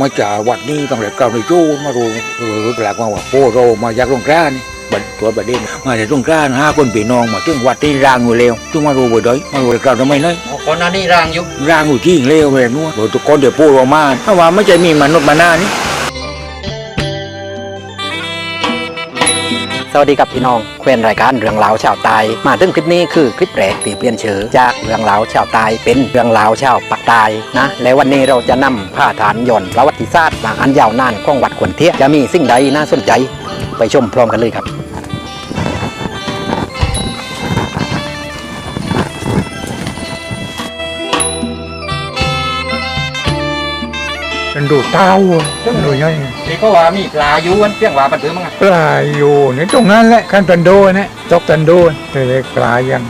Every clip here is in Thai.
มาจากวัดนี้ตั้งแต่เก่าในจูนมารู้รู้แปลกว่าโพโรมาจากตรงกลานบัดตัวประเด็นมาจากตรงกลางห้าคนพี่น้องมาถึงวัดที่รางอยู่เร็วจึงมารู้บ่ได้มารู้เกล่าทำไมเนยก่อนหน้านี้รางอยู่รางอยู่ที่เร็วเลยนู้นบอกทุกคนเดี๋ยวโพโรมาถ้าว่าไม่ใช่มีมนุษย์มาหน้านี่ สวัสดีครับพี่น้องเควนรายการเรื่องราวชาวใตายมาถึงคลิปนี้คือคลิปแรกที่เปลี่ยนชื่อจากเรื่องราวชาวใตายเป็นเรื่องราวชาวปักใตายนะและวันนี้เราจะนำผ้าฐานย่อนประวัติศาสตร์มาอันยาวนานของวัดขวนเทียจะมีสิ่งใดน่าสนใจ ไปชมพร้อมกันเลยครับ ดูเต้าเป็นดูย่อยนี่ก็ว่ามีปลาอยู่วันเพียงว่าปันถือมั้งปลาอยู่ในตรงนั้นแหละขั้นตันโดนะตกตันโดแต่เล็กปลายัง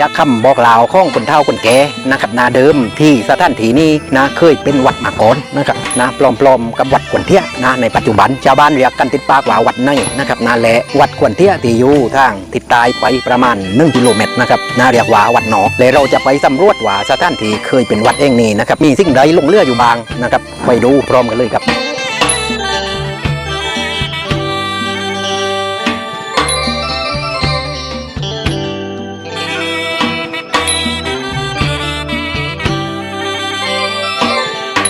จากคำบอกเล่าวของคนเฒ่าคนแก่นะครับนาเดิมที่สถานที่นี้นะเคยเป็นวัดมาก่อนนะครับนะปลอมๆกับวัดขวนเทียนะในปัจจุบันชาวบ้านเรียกกันติดปากว่าวัดในนะครับนาแหละวัดขวนเทียที่อยู่ทางทิศใต้ไปประมาณ1กิโลเมตรนะครับนาเรียกว่าวัดหนอกและเราจะไปสำรวจว่าสถานที่เคยเป็นวัดเองนี้นะครับมีสิ่งใดหลงเลืออยู่บางนะครับไปดูพร้อมกันเลยครับ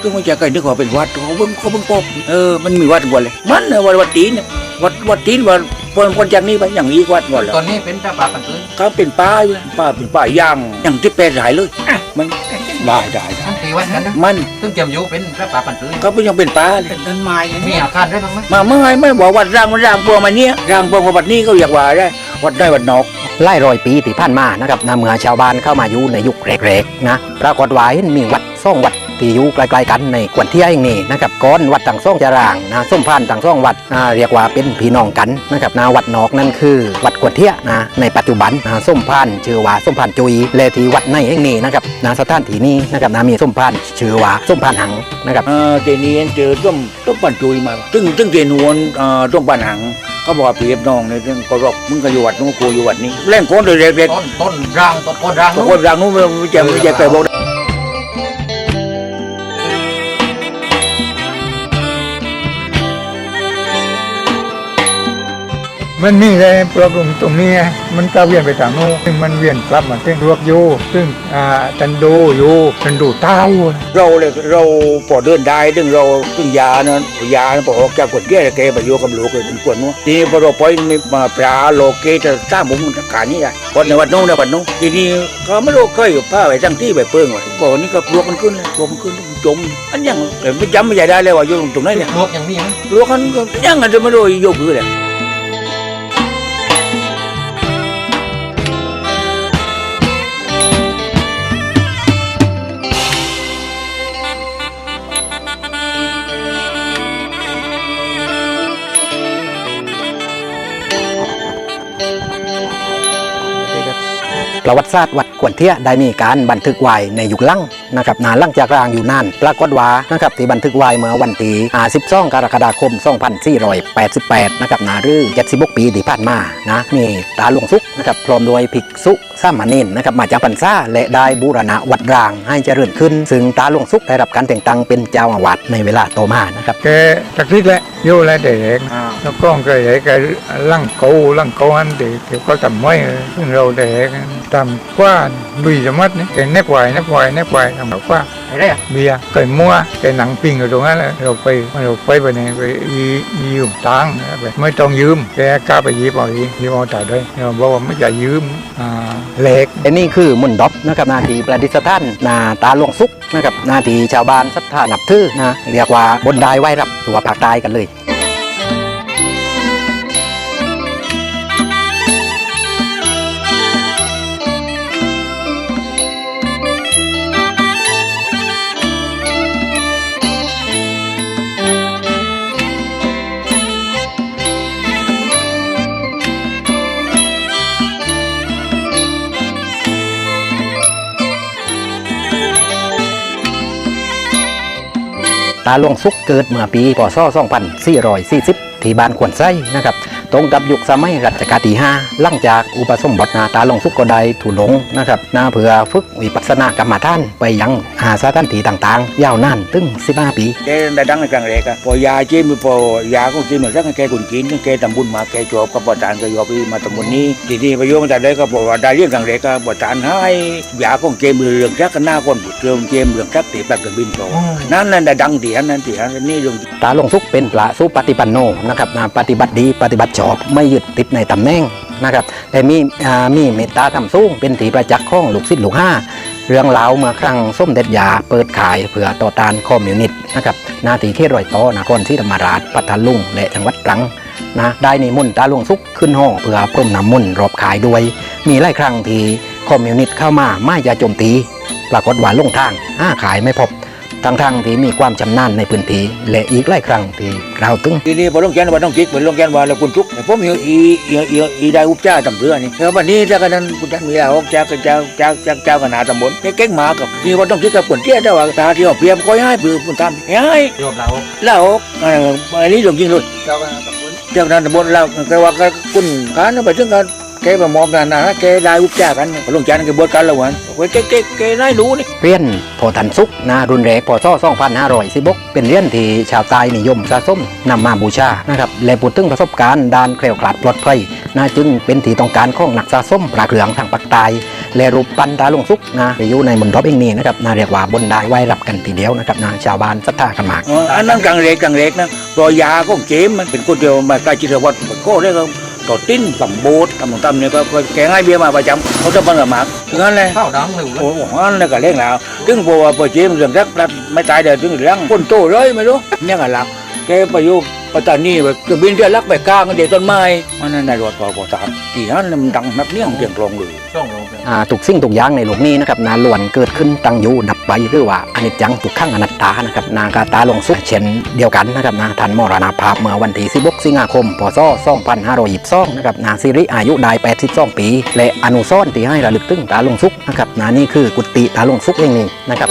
ก็ไม่ใช่ใครนึกว่าเป็นวัดเขาเบิ่งเขาเบิ่งปอบเออมันมีวัดกว่าเลย มันนะวัดวัดตีนเนี่ยวัดวัดตีนวัดคนคนจากนี้ไปอย่างนี้วัดก่อนแล้วตอนนี้เป็นพระป่าปันถือเขาเป็นป้าอยู่นะป้าเป็นป้าย่างอย่างที่แปรหายเลยอะมันได้ได้ได้ทั้งตีวัดกันนะมันซึ่งเจียมอยู่เป็นพระป่าปันถือเขาเป็นยังเป็นป้าเลยต้นไม้มีอาคารได้บ้างไหมมาเมื่อไงไม่บอกวัดร่างมันร่างพวงมาเนี้ยร่างพวงมาวัดนี้เขาอยากว่าได้วัดได้วัดนอกไล่รอยปีที่ผ่านมานะครับนะเมื่อชาวบ้านเข้ามาอยู่ในยุคแรกๆนะปรากฏว่าเห็นมีวัดซ่องวัด ที่อยู่ใกลๆกันในกวนเที่ยงนี่นะครับก้อนวัดต่างซ่องจารางนะส้มพานต่างซ่องวัดนะเรียกว่าเป็นพี่น้องกันนะครับนะวัดนอกนั่นคือ วัดกวนเที่ยนะในปัจจุบันนะส้มพานชื่อว่าส้มพานจุยแลที่วัดในเองนี่นะครับนะสถานที่นี้นะครับนะมีส้มพานชื่อว่าส้มพานหังนะครับเออเจนี้เจอต้มต้มปันจุยมาตึ้งตึ้งเจนวนเอ่อต้มปันหังเขาบอกว่าเปรียบน้องเนี่ยเรื่องก็รบมึงก็อยู่วัดนู้นกูอยู่วัดนี้แรงโคนโดยเด็กต้นต้นร่างต้นต้นร่างๆคนร่างนู้นไม่จะไม่จะเคยบอก มันมีอะไรปลอบลงตรงนี้ไงมันก็เวียนไปทางโน้นซึ่งมันเวียนกลับมาซึ่งรวบอยู่ซึ่งอ่าตันโดอยู่ตันดูเต้าเราเลยเราพอเดินได้ดึงเราตึงยานะยาพอออกจากกดแก่แกไปอยู่กับลูกเลยเป็นคนนู้นทีนี้พอเราไปมีมาปลาโลเกจะสร้างผมมันการนี้ได้คนในวัดนู้นในวัดนู้นทีนี้เขาไม่รู้เคยอยู่ผ้าไปตั้งที่ไปเปิ้งไว้บอกนี่ก็ลวกมันขึ้นเลยลวกมันขึ้นจมอันยังแต่ไม่จำไม่ใหญ่ได้เลยว่าอยู่ตรงไหนเนี่ยลวกอย่างนี้มั้ยลวกมันก็ยังอาจจะไม่รู้ยกมือเลย ประวัติศาสตร์วัดขวนเทียได้มีการบันทึกไว้ในยุคลัง นะครับนานหลังจากรางอยู่นานปรากฏว่านะครับที่บันทึกไว้เมื่อวันที่12กรกฎาคม 2488 นะครับนาหรือ76ปีที่ผ่านมานะมีตาหลวงสุกนะครับพร้อมด้วยภิกษุสามเณรนะครับมาจากพรรษาและได้บูรณะวัดรางให้เจริญขึ้น ซึ่งตาหลวงสุกได้รับการแต่งตั้งเป็นเจ้าอาวาสในเวลาต่อมานะครับแกตักทิศแหละอยู่แล้วเด็กแล้วก็เคยเห็นแกลั่งโกลั่งโกอันเด็กเดี๋ยวก็ทำไม่ซึ่งเราเด็กทำกว่าดุยสมัดนี่แกเน็บไหวเน็บไหวเน็บไหวทำแบบว่าอะไรอะเบียร์เคยมั่วแกหนังปิงอยู่ตรงนั้นแหละเราไปเราไปไปเนี่ยไปยืมตังค์ไปไม่ต้องยืมแกกล้าไปยืมเอาเองยืมเอาแต่ด้วยเราบอกว่าไม่จะยืมอ่าเหล็กอันนี้คือมุนด็อกนะครับนาทีประดิษฐานนาตาหลวงสุกนะครับนาทีชาวบ้านศรัทธานับถือนะเรียกว่าบนได้ไหวรับตัวภาคใต้กันเลย ตาหลวงสุกเกิดเมื่อปีพศ2440 ที่บ้านขวนไส้นะครับ ตรงกับยุคสมัยรัชกาลที่5หลังจากอุปสมบทนาตาหลวงสุกก็ได้ถูลงนะครับนาเพื่อฝึกวิปัสสนากรรมฐานไปยังอาสถานที่ต่างๆ ยาวนานถึง15 ปีแกได้ดังในกลางแรกอะพอยาเจมพอยาของเจมเหมือนรักแกคนจีนแกทำบุญมาแกจบกับประธานก็ยอมไปมาทำบุญนี้ทีนี้ประโยชน์มาแต่ได้ก็บอกว่าได้เรื่องกลางแรกก็ประธานให้ยาของเจมเรื่องรักกันหน้าคนเรื่องเจมเรื่องรักตีแบบกับบินโตนั่นนั่นได้ดังที่อันนั้นที่อันนี้เรื่องตาหลวงสุขเป็นพระสุปฏิปันโนนะครับนะปฏิบัติดีปฏิบัติชอบไม่ยึดติดในตำแหน่งนะครับแต่มีอ่ามีเมตตาทำสูงเป็นถีประจักษ์ของลูกศิษย์ลูกห้า เรื่องราวเมื่อครั้งส้มเด็ดยาเปิดขายเพื่อต่อต้านคอมมิวนิสต์นะครับนาทีเขตรอยต่อนครศรีธรรมราชปัตตาลุงและจังหวัดตรังนะได้นิมนต์ตาหลวงสุขขึ้นห้องเพื่อพรมน้ำมนต์รอบขายด้วย มีหลายครั้งที่คอมมิวนิสต์เข้ามาไม่จะโจมตี ปรากฏว่าลงทางห้าขายไม่พบทั้งทางที่มีความชำนาญในพื้นที่และอีกหลายครั้งที่เราตึงทีนี้พอลงแกนว่าต้องคิดเหมือนลงแกนว่าเราคุณทุก แต่ผมอยู่อีอีอีอีได้อุปจ้าตำเรือนี่แล้ววันนี้ถ้ากันนั้นคุณท่านมีแล้วเจ้าเจ้าเจ้าเจ้าเจ้าคณะตำบลเก่งมากับนี่ว่าต้องคิดกับคนเตี้ยได้ว่าตาที่ออกเพียมก็ให้ปืนคุณทำให้โยมเราแล้วอันนี้เรื่องจริงเลยเจ้าคณะตำบลเจ้าคณะตำบลเราแกว่าก็คุณการไปถึงกัน แกมามอบกันนะแกได้อุปจ้ากันลงแกนกันบวชกันแล้ววันแกแกแกได้รู้นี่เรียนโพธันสุกนะรุนแรงพศ2516เป็นเรียนที่ชาวใต้นิยมสะสมนำมาบูชานะครับและพูดถึงประสบการณ์ด้านแคล้วคลาดปลอดภัยนะจึงเป็นที่ต้องการของนักสะสมปลาเกลืองทางปากใต้และรูปปั้นตาหลวงสุกนะไปอยู่ในมณฑปเองนี้นะครับนะเรียกว่าบนได้ไหวรับกันทีเดียวนะครับนะชาวบ้านศรัทธากันมากอ๋ออันนั้นกลางเล็กกลางเล็กนะรอยาของเจมมันเป็นคนเดียวมาใกล้จิตวัตรก็ได้ก็ ต่อติ้นสำบูดทำของตำเนี่ยก็ก็แกให้เบียร์มาประจำเขาจะบังกับหมากถึงนั้นเลยข้าวดังเลยโอ้โหอันนั้นก็เล่นแล้วถึงพอว่าพอเจมเรื่องรักรักไม่ตายเดี๋ยวถึงเรื่องคนโตเลยไม่รู้เนี่ยกันละแกประยุกต์ ปัตตานีแบบจะบินเดือนลักไปกลางเดี๋ยวต้นไม้มันนั่นในรถพอพอสามที่นั้นมันดังนับเนี่ยงเพียงกลองเลยอ่าทุกสิ่งทุกอย่างในโลกนี้นะครับนาล้วนเกิดขึ้นตั้งอยู่ดับไปหรือว่าอนิจจังทุกขังอนัตตานะครับนากาตาลงสุขเช่นเดียวกันนะครับนาทันมรณภาพเมื่อวันที่16สิงหาคมพศ2522นะครับนาซิริอายุได้82 ปี และอนุสรณ์ที่ให้ระลึกถึงตาลงสุขนะครับนานี่คือกุฏิตาลงสุขเองนี่นะครับ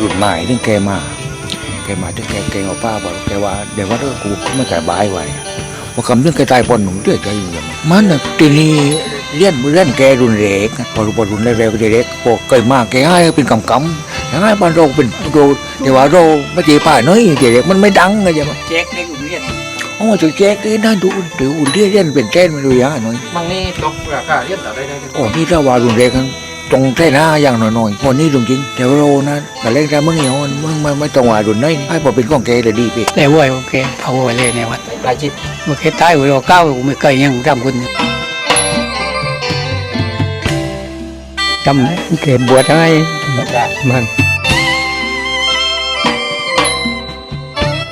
รุ่นใหม่ถึงแกมา แกมาถึงแกแกเอาป้าบอกแกว่าเดี๋ยวว่าเรื่อกูไม่สบายไว้ว่าคำเรื่องแกตายปนหนุ่มเรื่อยใจอยู่อย่างมันน่ะทีนี้เลี้ยนเลี้ยนแกรุนแรงนะพอรุนรุ่นแรงๆก็เด็กพอเกิดมาแกให้เป็นกำกำอย่างให้บ้านเราเป็นโรแต่ว่าเราไม่ใช่ป่าน้อยเด็กมันไม่ดังไงจ๊ะเจ๊กเด็กอยู่เรียนโอ้จุแจ๊กนี่น่าดูเดี๋ยวเรียนเรียนเป็นแก้นมาดูย่างหน่อยบางนี่ตกราคาเรียนต่อได้ได้โอ้นี่ถ้าว่ารุนแรงกัน ตรงแท่หน้าอย่างหน่อยๆวันนี้จริงๆแต่ว่าเรานะแต่เล่นแต่มึงอย่างมันมึงไม่ไม่ต้องว่ารุนน้อยให้พอเป็นของแกเลยดีไปแต่ว่าโอเคเอาไว้เลยในวัดรายจิตโอเคตายหัวเราเก้ากูไม่เคยยังทำคุณจำเก็บบวชให้มัน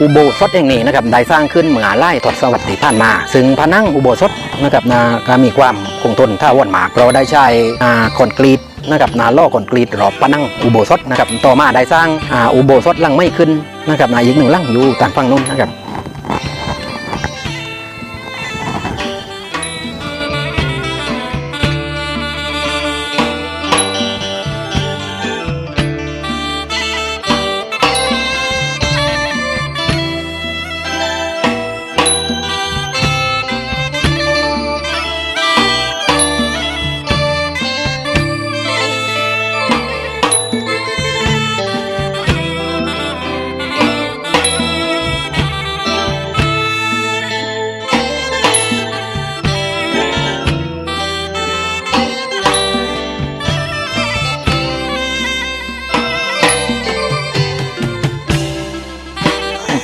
อุโบสถแห่งนี้นะครับได้สร้างขึ้นเมื่อไล่ทศวรรษที่ผ่านมา ซึ่งพนังอุโบสถนะครับนาก็มีความคงทนท่าวนมากเราได้ใช้อ่าคอนกรีต นะครับนาล่อก่อนกรีดรอบพนังอุโบสถนะครับต่อมาได้สร้างออุโบสถหลังไม่ขึ้นนะครับนาอีกหนึ่งหลังอยู่ต่างฝั่งนู้นนะครับ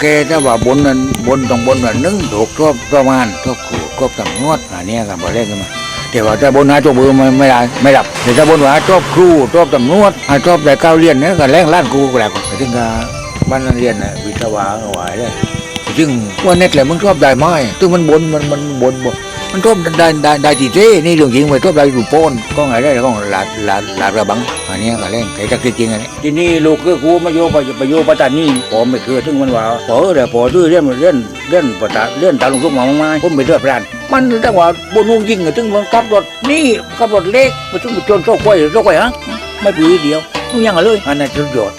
โอเคถ้าว่าบนนั้นบนต้องบนนั้นนึ่งถูกทบประมาณทบขู่ทบต่ำรวดอันนี้กับบ่ได้กันมาแต่ว่าถ้าบนหาตัวเบอร์มันไม่ได้ไม่ดับแต่ถ้าบนว่าชอบครูชอบตำรวจหาชอบแต่ก้าวเรียนเนี่ยก็แรงล้านครูก็แล้วก็ถึงกับบ้านเรียนน่ะวิทยาวาเอาไว้เลยซึ่งว่าเน็ตแหละมึงชอบได้ไหมตึงมันบนมันมันบนบน มันชอบได้ได้ได้ตีเจ้นี่เรื่องจริงไปชอบได้รูปโป้นก็ไงได้ก็หลาหลาหลาระบังอันนี้ก็แรงไก่จักจริงอันนี้ที่นี้ลูกคือครูมาโยไปไปโยปัตตานีผมไม่เคือถึงมันว่าพอเดี๋ยวพอดื้อเรียนเรียนเรียนปัตตาเรียนตาลงทุกหมองมาผมไปเดือดร้อนมันตั้งว่าบนนุ่งยิงถึงมันขับรถนี่ขับรถเล็กไปถึงไปชนโซ่ควายโซ่ควายฮะไม่ปีเดียวทุกอย่างเลยอันนั้นสุดยอด